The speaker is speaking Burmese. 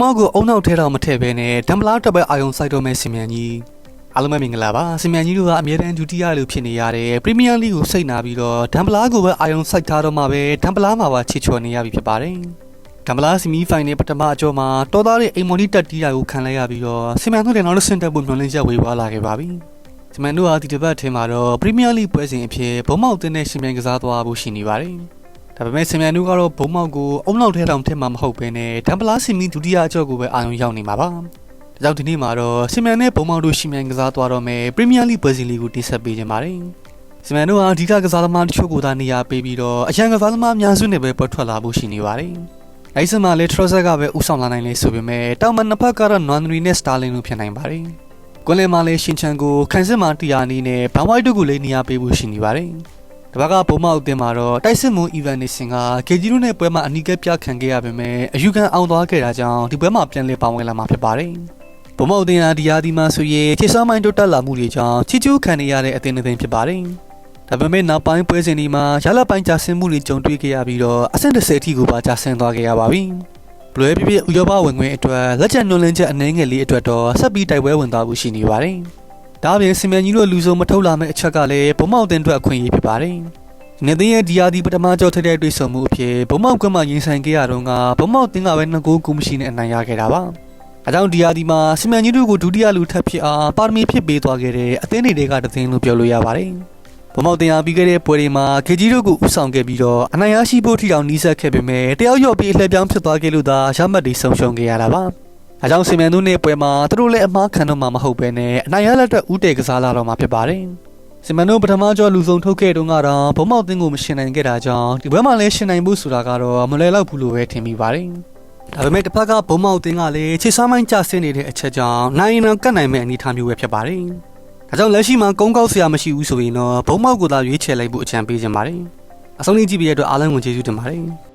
မောက်ကိုအုံနောက်ထဲတော့မထည့်ဘဲနဲ့ဒမ်ပလားတစ်ပတ်အာယုံစိုက်တော့မဲ့စင်မြန်ကြီးအားလုံးပဲမင်္ဂလာပါစင်မြန်ကြီးတို့ကအမြဲတမ်းဒုတိယလူဖြစ်နေရတယ်ပရီးမီးယားလိကိုစိတ်နာပြီးတော့ဒမ်ပလားကိုပဲအာယုံစိုက်ထားတော့မှပဲဒမ်ပလားမှာပါချစ်ချော်နေရပြီဖြစ်ပါတယ်ဒမ်ပလားဆီမီဖိုင်နယ်ပထမအကျော်မှာတော်သားရဲ့အိမ်မော်နီတက်တီးတာကိုခံလိုက်ရပြီးတော့စင်မြန်တို့လည်းနောက်တစ်ဆင့်တက်ဖို့မျှော်လင့်ချက်ဝေသွားလာခဲ့ပါပြီစင်မြန်တို့ဟာဒီတစ်ပတ်ထဲမှာတော့ပရီးမီးယားလိပွဲစဉ်အဖြစ်ဘုံမောက်တင်တဲ့ရှင်မြန်ကစားသွားဖို့ရှိနေပါတယ် ဒါပေမဲ့ဆင်မြန်တို့ကတော့ဘုံမောက်ကိုအုံနောက်ထဲတောင်ထက်မှမဟုတ်ဘဲနဲ့ဒမ်ပလားစီမီဒုတိယအကျော်ကိုပဲအာရုံရောက်နေမှာပါ။ဒါကြောင့်ဒီနေ့မှာတော့ဆင်မြန်နဲ့ဘုံမောက်တို့ရှင်မြန်ကစားသွားတော့မယ်ပရီးမီးယားလိပွဲစဉ်လေးကိုတင်ဆက်ပေးခြင်းပါတယ်။ဆင်မြန်တို့ဟာအဓိကကစားသမားတချို့ကိုသာနေရာပေးပြီးတော့အရန်ကစားသမားအများစုနဲ့ပဲပေါ်ထွက်လာဖို့ရှိနေပါတယ်။အဲဒီစမှာလေထရော့ဆက်ကပဲဥဆောင်လာနိုင်လေဆိုပေမဲ့တောင်မနှစ်ဖက်ကတော့နွန်နရီနဲ့စတာလင်တို့ဖြစ်နိုင်ပါတယ်။ကွန်လင်မာလေးရှင်ချန်ကိုခန်းစစ်မာတီယာနီနဲ့ဘန်ဝိုက်တို့ကိုလည်းနေရာပေးဖို့ရှိနေပါတယ်။ တပတ်ကဘုံမောက်တင်မှာတော့တိုက်စစ်မွန်အီဗန်နေစင်ကကေဂျီရိုနဲ့ပွဲမှာအနီးကပ်ပြခံခဲ့ရပေမဲ့အယူခံအောင်သွားခဲ့တာကြောင့်ဒီပွဲမှာပြန်လည်ပါဝင်လာမှာဖြစ်ပါတယ်။ဘုံမောက်တင်ရာဒီယာဒီမှာဆိုရင်ခြေစောင်းမိုင်းတို့တက်လာမှုတွေကြောင့်ချီကျူးခံနေရတဲ့အသင်းအသင်းဖြစ်ပါတယ်။ဒါပေမဲ့နောက်ပိုင်းပွဲစဉ်ဒီမှာရလပိုင်းကြာဆင်းမှုတွေကြုံတွေ့ခဲ့ရပြီးတော့အဆင့်30အထိကိုပါကြာဆင်းသွားခဲ့ရပါပြီ။ဘလွဲပြပြဥရောပဝင်ခွင့်အတွက်လက်ချက်ညွှန်လင်းချက်အနှဲငယ်လေးအတွက်တော့ဆက်ပြီးတိုက်ပွဲဝင်သွားဖို့ရှိနေပါတယ်။ ဒါပြင်စင်မြန်ကြီးတို့လူစုံမထုတ်လာမယ့်အချက်ကလည်းဘုံမောက်တင်အတွက်အခွင့်အရေးဖြစ်ပါတယ်။နေသိရဲ့ဒီယာဒီပထမကြောထက်တဲ့တွေ့ဆုံမှုအဖြစ်ဘုံမောက်ကမှရင်ဆိုင်ခဲ့ရတော့ကဘုံမောက်တင်ကပဲနှစ်ကိုးကူမရှိနဲ့အနိုင်ရခဲ့တာပါ။အဲကြောင့်ဒီယာဒီမှာစင်မြန်ကြီးတို့ကိုဒုတိယလူထပ်ဖြစ်အားပါရမီဖြစ်ပေးသွားခဲ့တဲ့အသင်းတွေကတသင်းလို့ပြောလို့ရပါတယ်။ဘုံမောက်တင်အားပြီးခဲ့တဲ့ပွဲတွေမှာခေကြီးတို့ကိုဥဆောင်ခဲ့ပြီးတော့အနိုင်ရရှိဖို့ထီအောင်နီးစပ်ခဲ့ပေမဲ့တယောက်ယောက်ပြီးအလှည့်ပြောင်းဖြစ်သွားခဲ့လို့သာရမှတ်တွေဆုံးရှုံးခဲ့ရတာပါ။ အဲကြောင့်စင်မြန်တို့နဲ့ပွဲမှာသူတို့လည်းအမားခံတော့မှာမဟုတ်ပဲနဲ့အနိုင်ရလက်အတွက်ဥတေကစားလာတော့မှာဖြစ်ပါတယ်။စင်မန်တို့ပထမကျော်လူဆုံးထုတ်ခဲ့တုန်းကတော့ဘုံမောက်တင်းကိုမရှင်နိုင်ခဲ့တာကြောင့်ဒီဘက်မှာလည်းရှင်နိုင်ဖို့ဆိုတာကတော့မလဲတော့ဘူးလို့ပဲထင်မိပါတယ်။ဒါပေမဲ့တစ်ဖက်ကဘုံမောက်တင်းကလည်းခြေစားမိုင်းကျဆင်းနေတဲ့အချက်ကြောင့်နိုင်ရင်တော့ကတ်နိုင်မဲ့အနေအထားမျိုးပဲဖြစ်ပါတယ်။ဒါကြောင့်လက်ရှိမှာကုန်းကောက်ဆရာမရှိဘူးဆိုရင်တော့ဘုံမောက်ကိုသာရွေးချယ်လိုက်ဖို့အကြံပေးချင်ပါတယ်။အဆုံးလေးကြည့်ပြီးရတဲ့အတွက်အားလုံးကိုကျေးဇူးတင်ပါတယ်။